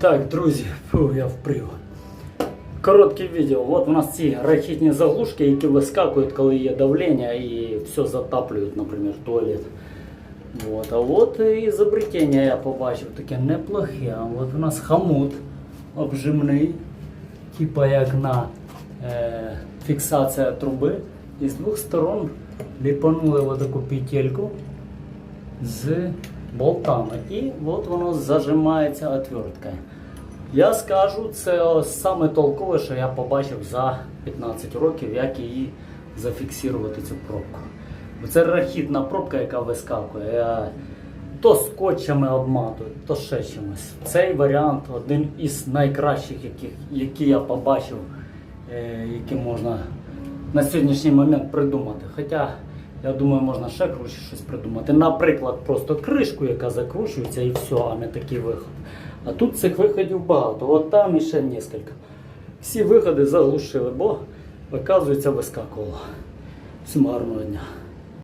Так, друзі, фу, я вприв. Коротке відео. От у нас ці рахітні заглушки, які вискакують, коли є давлення і все затаплюють, наприклад, туалет. Вот. А от і изобретення я побачив таке неплохе. От у нас хомут обжимний, типа як на е, фіксація труби. І з двох сторон ліпанули таку петельку з болтами. І от воно зажимається отверткою. Я скажу, це саме толкове, що я побачив за 15 років, як її зафіксувати цю пробку. Бо це рахітна пробка, яка вискакує. То скотчами обматують, то ще чимось. Цей варіант один із найкращих, яких, які я побачив, е, які можна на сьогоднішній момент придумати. Хоча, я думаю, можна ще круче щось придумати. Наприклад, просто кришку, яка закручується і все, а не такий виход. А тут цих виходів багато. От там іще кілька. Всі виходи заглушили, бо, виказується, вискакувало. Всім гарного дня.